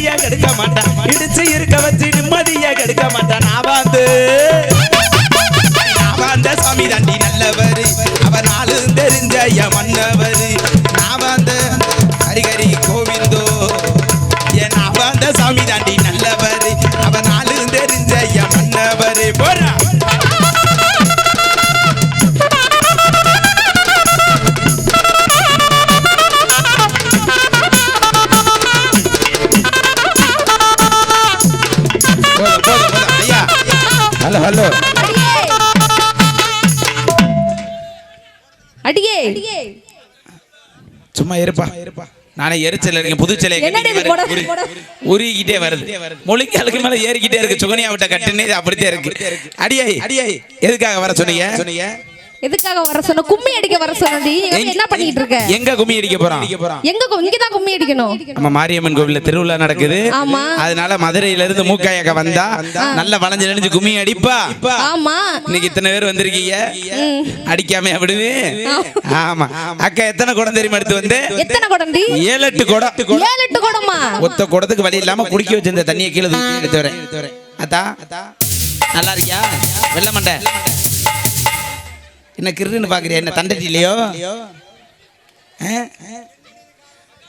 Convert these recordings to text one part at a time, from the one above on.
நிம்மதியா கெடுக்க மாட்டான். இடிச்சு இருக்க வச்சு நிம்மதியா கெடுக்க மாட்டான். நான் வந்து நான் வந்த சாமி தாண்டி நல்லவர். அவர் நாளும் தெரிஞ்ச மன்னவர். நானே எரிச்சல் நீங்க புது சிலையை என்னடி இது கட்டிட்டு போட- போட- உரு- உருகிக்கிட்டே வருது. மொழிக்காலுக்கு மேல ஏறிக்கிட்டே இருக்கு சுகனியா விட்ட கட்டுனே அப்படித்தான் இருக்கு. அடியாய் அடியாய் எதுக்காக வர சொன்னீங்க? சொன்னீங்க எதுக்காக வர சொன்ன? கும்மி அடிக்க வர சொன்னடி என்ன பண்ணிட்டு இருக்க? எங்க கும்மி அடிக்க போறோம் எங்க இங்கதான் கும்மி அடிக்கணும். நம்ம மாரியம்மன் கோவில்ல திருவிழா நடக்குது. ஆமா. அதனால மதுரையில இருந்து மூக்காயக்க வந்தா நல்ல வளைஞ்சு நெளிஞ்சு கும்மி அடிப்பா. ஆமா. இன்னைக்கு இத்தனை பேர் வந்திருக்கீங்க. அடிக்காம விடுவே ஆமா. அக்கா எத்தனை குடம் தெரியுமா எடுத்து வந்து? எத்தனை குடம்டி? ஏழு எட்டு குடம். ஏழு எட்டு குடமா? ஒத்த குடத்துக்கு வழி இல்லாம குடிக்க வச்சிருந்த தண்ணியை கீழே தூக்கி எடுத்து வரேன். அத்தா நல்லா இருக்கியா? வெள்ள மண்டை. என்ன கிருன்னு பாக்குறியா? என்ன தண்டட்டி இல்லையோ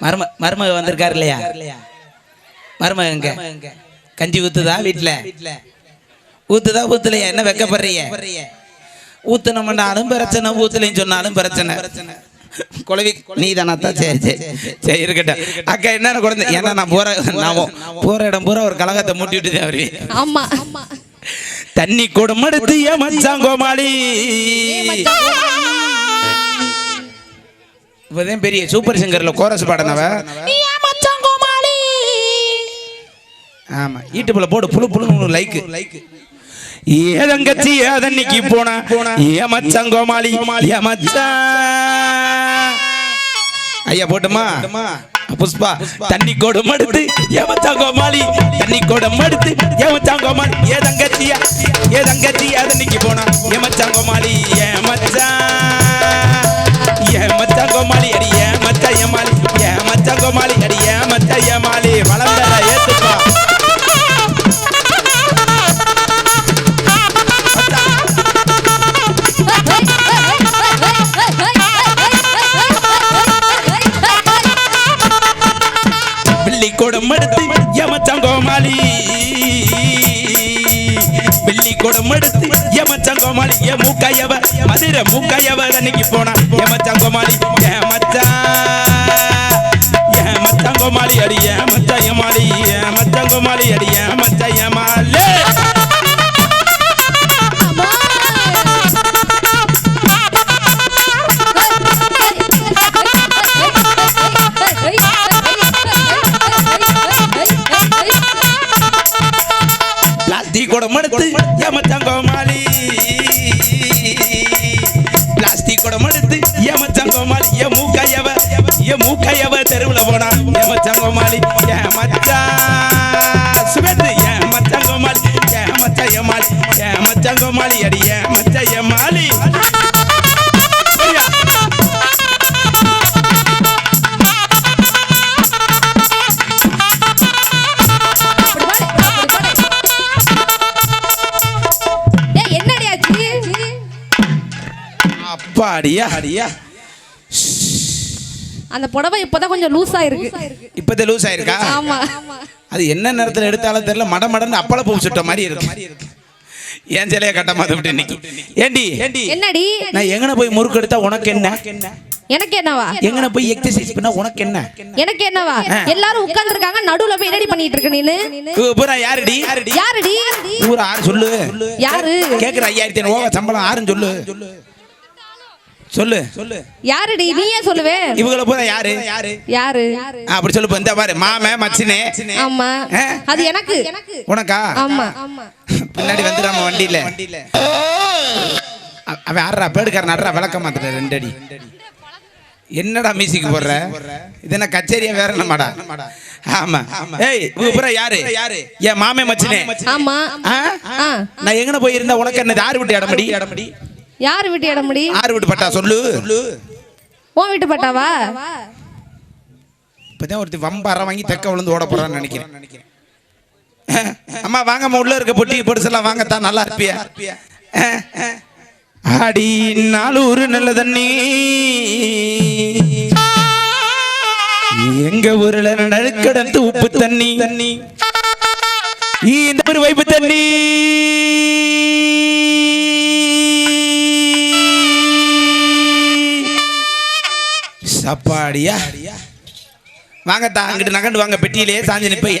மரும மருமக வந்திருக்காரு இல்லையா? மருமகங்க கஞ்சி ஊத்துதா வீட்டுல ஊத்துதா ஊத்துலையா? என்ன வெக்கப்படுறீங்க? ஊத்துனோம்னாலும் பிரச்சனை ஊத்துலையும் சொன்னாலும் பிரச்சனை. குழவி நீ தானாத்தா சரி சரி சரி இருக்கட்டும். அக்கா என்ன குழந்தை? ஏன்னா நான் போற நான் போற இடம் பூரா ஒரு கலகத்தை மூட்டி விட்டு தான் வருவேன் ஆமா. தண்ணி குடம் எடுத்து ஏன் மச்சான் கோமாளி இப்பதான் பெரிய சூப்பர் சிங்கர்ல கோரஸ் பாடினவ. ஆமா ஈட்டுப்புல போடு புழு புழு லைக் லைக் ஏதங்கச்சி ஏதன்னைக்கு போனா ஏ மச்சான் கோமாளி ஏ மச்சான் ஐயா போட்டுமா? புஷ்பா தண்ணி கோடம் எடுத்து ஏமச்சான் கோமாளி தண்ணி கோடம் எடுத்து ஏமச்சான் கோமாளி ஏ தங்கச்சியா? ஏ தங்கச்சி ஏதன்னைக்கு போனா? ஏமச்சான் கோமாளி ஏ மச்சான்? ஏ அடி ஏ மதுரை மூக்கையவ அன்னைக்கு போனா. ஏமச்சான் கோமாளி? ஏமச்சான் ஏமச்சான் கோமாளி அடி ஏமச்சான் ஏமாளி? ஏமச்சான் கோமாளி அடி ஏமச்சான் ஏமாளி? தீ கூட மடுத்து ஏமச்சான் மாலி பிளாஸ்டிக் குடம் எடுத்து ஏமச்சான் கோமாளி ஏ மூக்கையவ ஏ மூக்கையவ தெருவுல போனா ஏமச்சான் கோமாளி ஏமச்சான் சுபேத்து ஏமச்சான் கோமாளி ஏமச்சான் ஏமாளி ஏ மச்சங்கோமாளி அடி ஏ ஏமாளி சரியா? அப்பாடியா அடியா? அந்த புடவை இப்பதான் கொஞ்சம் லூஸா இருக்கு இப்பதான் லூஸ் ஆயிருக்கா? ஆமா. அது என்ன நேரத்துல எடுத்தாலும் தெரியல மட மடன்னு அப்பள பூ சுட்ட மாதிரி இருக்கு. ஏன் சிலைய கட்ட மாத்த விட்டு இன்னைக்கு. ஏண்டி? என்னடி? நான் எங்கன போய் முறுக்கு எடுத்தா உனக்கு என்ன? எனக்கு என்னவா? எங்கன போய் எக்ஸசைஸ் பண்ணா உனக்கு என்ன? எனக்கு என்னவா? எல்லாரும் உட்கார்ந்து இருக்காங்க நடுவுல போய் என்னடி பண்ணிட்டு இருக்க நீனு பூரா யாருடி? யாருடி? ஊரா ஆறு சொல்லு. யாரு? கேக்குற ஐயாயிரத்தி ஐநூறு சம்பளம் ஆறுன்னு சொல்லு. சொல்லு. சொல்லு. யாருடி? நீயே சொல்லுவே. இவங்கள பூரா யாரு? யாரு? யாரு? அப்படி சொல்லு இந்த பாரு மாம மச்சினே. ஆமா? அது எனக்கு. உனக்கா? ஆமா. ஆமா. பின்னாடி வந்துடாம வண்டியில. அ- அவன் ஆடுறா பேடுக்காரன் ஆடுறா விளக்க மாத்துற ரெண்டு அடி என்னடா மியூசிக் போடுற? இது என்ன கச்சேரியா வேற என்னமாடா? ஆமா. ஏய் இவங்க பூரா யாரு? யாரு? என் மாமே மச்சினே. ஆமா. ஆ? ஆ. நான் எங்கன போயிருந்தா உனக்கு என்ன ஆறு விட்டு இடமடி இடமடி யாரு விட்டு இடமுடி ஆறு விட்டு பட்டா சொல்லு. உன் வீட்டு பட்டாவா? இப்பதான் ஒருத்தி வம்பார வாங்கி தெக்க விழுந்து ஓட போறான்னு நினைக்கிறேன். அம்மா வாங்கம்மா உள்ள இருக்க பொட்டி பொடிசெல்லாம் வாங்கத்தான் நல்லா இருப்பியா? ஆடி நாளூர் நல்ல தண்ணி. எங்க ஊர்ல நடுக்கடந்து உப்பு தண்ணி. தண்ணி இந்த ஒரு வைப்பு தண்ணி. சப்பாடியா வாங்க தா அங்கிட்டு நகண்டு வாங்க பெட்டியிலே சாஞ்சு நிப்பைய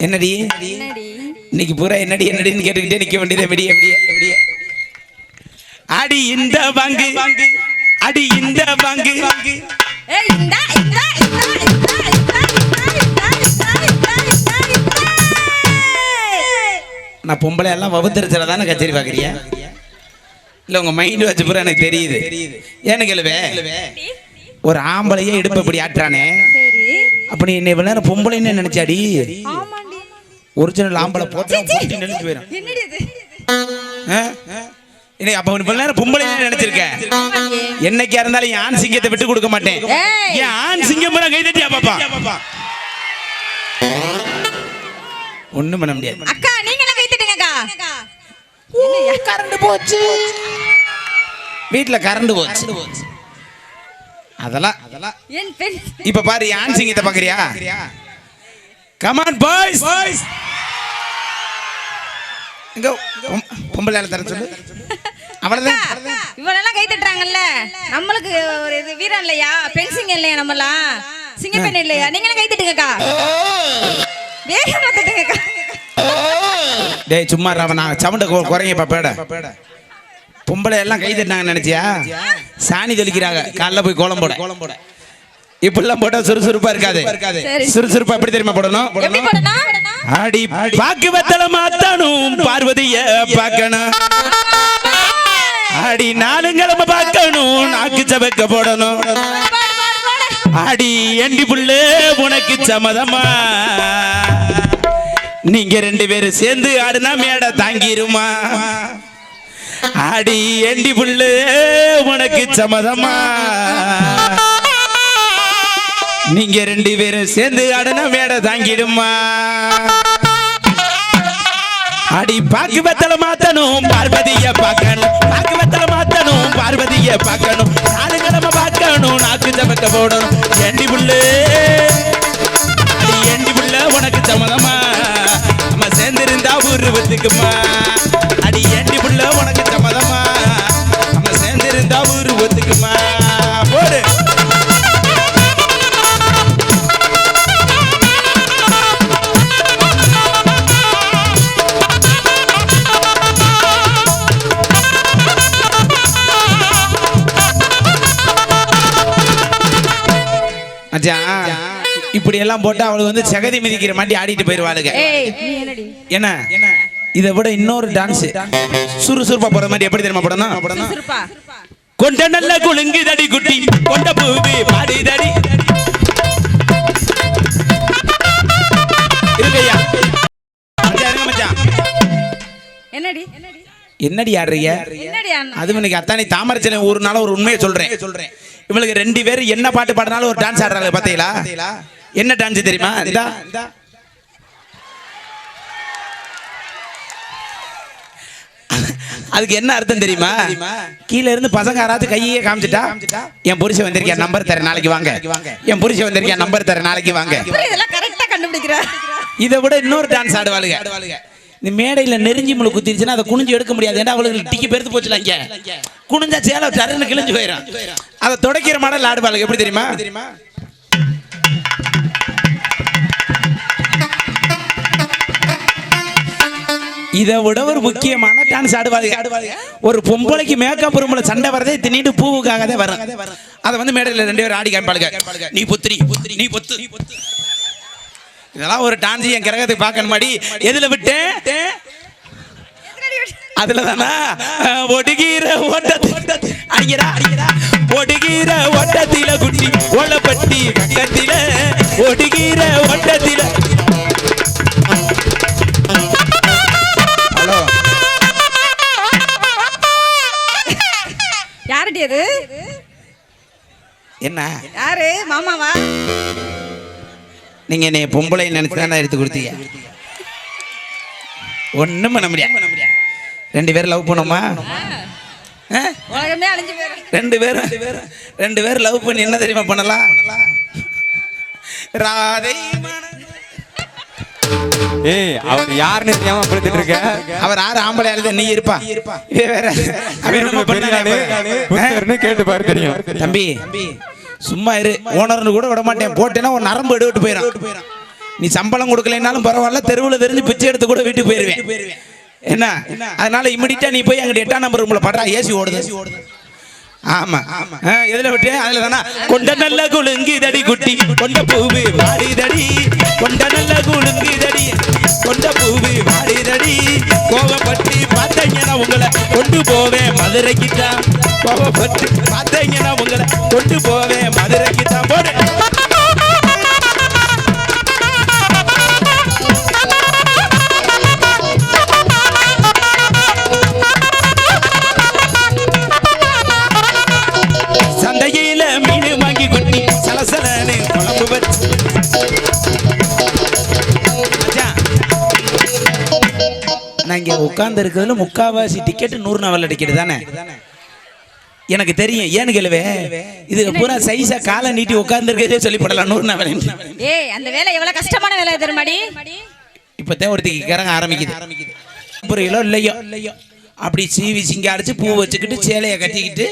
என்னடி இன்னைக்கு பூரா என்னடி என்னடின்னு கேட்டுக்கிட்டே நிக்க வேண்டியதே விடிய விடிய விடிய அடி இந்த பங்கு அடி இந்த பங்கு பங்கு நான் பொம்பளை எல்லாம் வகுத்தரிச்சல தானே கச்சேரி பாக்குறியா இல்ல உங்க மைண்ட் வச்சு பூரா எனக்கு தெரியுது. ஏன்னு கேளுவே ஒரு ஆம்பளையே இடுப்பு இப்படி ஆட்டுறானே. சரி. அப்ப நீ என்ன இவ்வளவு நேரம் பொம்பளைன்னு நினைச்சாடி? ஒரிஜினல் ஆம்பளை போட்டு போட்டு நெளிஞ்சு போயிடும்? இன்னைக்கு அப்ப இவ்வளவு நேரம் பொம்பளை நினைச்சிருக்க? என்னைக்கா இருந்தாலும் ஆண் சிங்கத்தை விட்டு கொடுக்க மாட்டேன். ஏய். என் ஆண் சிங்கம் பூரா கை தட்டியா பாப்பா? ஒண்ணும் பண்ண முடியாது. அக்கா நீங்க கை தட்டுங்க அக்கா. கரண்ட் போச்சு. வீட்டுல கரண்ட் போச்சு. அதெல்லாம் அதெல்லாம். இப்ப பாரு ஆண் சிங்கத்தை பாக்குறியா? கமான் பாய்ஸ் இங்க பொம்- பொம்பளை ஆளை தர சொல்லு. அவ்வளவுதான். இவளெல்லாம் கை தட்டுறாங்கல்ல? நம்மளுக்கு ஒரு இது வீரம் இல்லையா? பெண் சிங்கம் இல்லையா நம்மலாம் சிங்க பெண் இல்லையா? நீங்களும் கை தட்டுங்கக்கா. வேகமா தட்டுங்கக்கா. டேய் சும்மா ரவனா சவுண்ட குறைங்க பாப்பேட பொம்பளை எல்லாம் கை தட்டினாங்க நினைச்சியா? சாணி தெளிக்கிறாங்க. காலைல போய் கோலம் போட. கோலம் போட இப்படிலாம் போட்டா சுறுசுறுப்பா இருக்காது. சுறுசுறுப்பா எப்படி தெரியுமா போடணும்? எப்படி போடணும்? ஆடி பாக்கு வெத்தல மாத்தணும் பார்வதிய பார்க்கணும். ஆடி நாலுங்கிழமை பார்க்கணும் நாக்கு சபக்க போடணும். ஆடி எண்டி புள்ளு உனக்கு சம்மதமா? நீங்க ரெண்டு பேரும் சேர்ந்து ஆடுனா மேடை தாங்கிருமா? அடி எண்டி புள்ளு உனக்கு சம்மதமா? நீங்க ரெண்டு பேரும் சேர்ந்து ஆடுனா மேடை தாங்கிடுமா? அடி பாக்கு வெத்தல மாத்தணும் பார்வதிய பார்க்கணும். பாக்கு வெத்தல மாத்தணும் பார்வதிய பார்க்கணும். நாலு கிழமை பார்க்கணும் நாக்கு சமக்க போடணும். எண்டி புள்ளு அடி எண்டி புள்ள உனக்கு சம்மதமா? நம்ம சேர்ந்திருந்தா உருவத்துக்குமா மச்சான் இப்படி எல்லாம் போட்டா அவளுக்கு வந்து செகதி மிதிக்கிற மாதிரி ஆடிட்டு போயிருவாளுங்க. என்ன? இதை விட இன்னொரு டான்ஸ் சுறுசுறுப்பா போற மாதிரி எப்படி தெரியுமா போடணும்? சிறுப்பா கொண்ட நல்ல குலுங்கு தடி குட்டி கொண்ட பூவி பாடி தடி இருக்கையா. என்னடி என்னடி? என்னடி ஆடுறீங்க? என்னடி அண்ணா அது இன்னைக்கு அத்தானி தாமரச்சனை ஊருனால ஒரு உண்மையை சொல்றேன் சொல்றேன். இவளுக்கு ரெண்டு பேரும் என்ன பாட்டு பாடினாலும் ஒரு டான்ஸ் ஆடுறாங்க பாத்தீங்களா? என்ன டான்ஸ் தெரியுமா? அதுக்கு என்ன அர்த்தம் தெரியுமா? கீழ இருந்து பசங்க யாராச்சும் கையே காமிச்சிட்டா என் புருஷன் வந்திருக்கேன் நம்பர் தரேன் நாளைக்கு வாங்க. என் புருஷன் வந்திருக்கேன் நம்பர் தரேன் நாளைக்கு வாங்க. இதெல்லாம் கரெக்டா இதை விட இன்னொரு டான்ஸ் ஆடுவாளுங்க. இந்த மேடையில நெருஞ்சி முழு குத்திருச்சுன்னா அதை குனிஞ்சு எடுக்க முடியாது. ஏன்னா அவளுக்கு டிக்கி பெருத்து போச்சுல இங்க குனிஞ்சா சேலை டருன்னு கிழிஞ்சு போயிடும் அதை தொடக்கிற மாடல் ஆடுவாளுங்க. எப்படி தெரியுமா? தெரியுமா இதை விட ஒரு முக்கியமான டான்ஸ் ஆடுவாங்க ஒரு பொம்பளைக்கு மேக்கப் ரூம்ல சண்டை வரதே தின்னிட்டு பூவுக்காக தான் வரும். அதை வந்து மேடையில் ரெண்டு பேரும் ஆடி காமிப்பாளுங்க. நீ புத்திரி புத்திரி நீ பொத்து. இதெல்லாம் ஒரு டான்ஸ் என் கிரகத்துக்கு பார்க்கணும் மாடி. எதுல விட்டேன்? அதுல தானா ஒடுகிற ஓட்டத்தில் அடிக்கிறா அடிக்கிறா ஒடுகிற ஓட்டத்தில குட்டி ஓலப்பட்டி கட்டில ஒடுகிற ஓட்டத்தில. ஹலோ. யாரடி அது? என்ன? யாரு? மாமாவா? நீங்க என்னை பொம்பளை நினைச்சு தானே எடுத்து கொடுத்தீங்க. ஒண்ணும் பண்ண முடியாது. ரெண்டு பேரும் லவ் பண்ணோமா ரெண்டு பேரும் ரெண்டு பேரும் லவ் பண்ணி என்ன தெரியுமா பண்ணலாம்? ராதை மன- ஏய் அவர் யாருன்னு தெரியாம படுத்துட்டு இருக்க அவர் ஆறு ஆம்பளை ஆளுத நீ இருப்பா. வேற. கேட்டு பாரு தெரியும். தம்பி. சும்மா இரு ஓனர்னு கூட விட மாட்டேன் போட்டேன்னா ஒரு நரம்பு எடுவிட்டு போயிடும் நீ சம்பளம் கொடுக்கலைனாலும் பரவாயில்ல தெருவில் தெரிஞ்சு பிச்சை எடுத்து கூட வீட்டுக்கு போயிருவேன். என்ன? அதனால இமிடியா நீ போய் அங்கிட்ட எட்டாம் நம்பர் உங்களை படுறா ஏசி ஓடுது. ஆமா. ஆ, எதுல விட்டு? அதுல தானா? கொண்ட நல்ல குலுங்கி தடி குட்டி கொண்ட பூவு மாடி தடி கொண்ட நல்ல குலுங்கி தடி கொண்ட பூவி வாடி தடி கோவப்பட்டு பார்த்தீங்கன்னா உங்களை கொண்டு போவேன் மதுரைக்கு தான் கோவப்பட்டு பார்த்தீங்கன்னா உங்களை கொண்டு போவேன் மதுரைக்கு தான் போடு. நான் உட்கார்ந்து இருக்கிறதுல முக்காவாசி டிக்கெட் நூறு நாவல் அடிக்கிறது தானே? எனக்கு தெரியும். ஏன்னு கேளுவே இது பூரா சைஸா காலை நீட்டி உட்கார்ந்து இருக்கிறதே சொல்லி போடலாம் நூறு நாவல் ஏய் அந்த வேலை எவ்வளவு கஷ்டமான வேலை தெரியுமாடி? இப்பதான் ஒருத்திக்கு கிறங்க ஆரம்பிக்குது. புரியலோ இல்லையோ இல்லையோ? அப்படி சீவி சிங்க அடிச்சு பூ வச்சுக்கிட்டு சேலையை கட்டிக்கிட்டு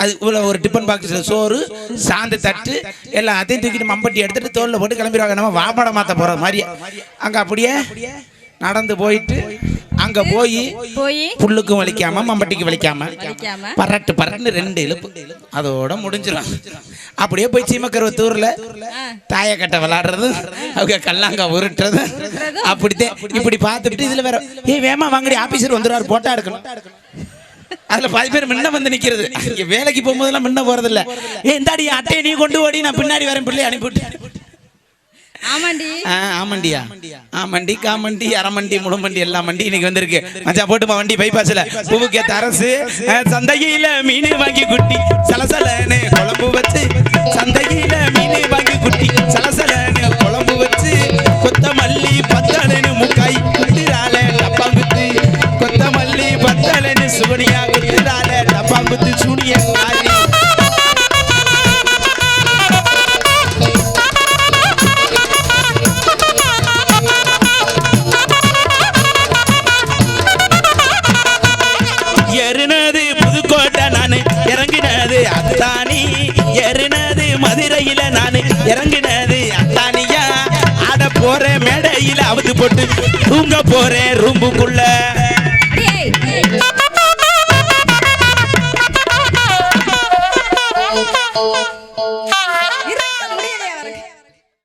அது உள்ள ஒரு டிஃபன் பாக்ஸில் சோறு சாந்து தட்டு எல்லாம் அதையும் தூக்கிட்டு மம்பட்டி எடுத்துட்டு தோல்ல போட்டு கிளம்பிடுவாங்க. நம்ம வாமட மாத்த போற மாதிரி அங்க அப்படியே நடந்து போயிட்டு அங்க போய் போய் புல்லுக்கும் வலிக்காம மம்பட்டிக்கு வலிக்காம பரட்டு பரட்டு ரெண்டு இழுப்பு அதோட முடிஞ்சிடும் அப்படியே போய் சீமக்கருவத்தூர்ல தாயக்கட்டை விளையாடுறது அவங்க கல்லாங்க உருட்டுறது. அப்படித்தான் இப்படி பார்த்துட்டு இதுல வேற ஏய் வேமா வாங்கடி ஆபீசர் வந்துடுவார் போட்டா எடுக்கணும். அதுல பாதி பேர் முன்ன வந்து நிக்கிறது. வேலைக்கு போகும்போதெல்லாம் முன்ன போறது இல்ல ஏ இந்தாடி அட்டையை நீ கொண்டு ஓடி நான் பின்னாடி வரேன் பிள்ளை அனுப்பிவிட்டு. ஆமாண்டியா? ஆமாண்டி காமண்டி அரமண்டி முழுமண்டி எல்லா மண்டி இன்னைக்கு வந்திருக்கு. மச்சான் போட்டுமா வண்டி பைபாஸ்ல பூவுக்கேத்த அரசு சந்தையில மீன் வாங்கி குட்டி சலசலன்னு குழம்பு வச்சு இறங்கினது அத்தானியா. ஆட போறேன் மேடையில் அவுத்து போட்டு தூங்க போறேன் ரூம்புக்குள்ள.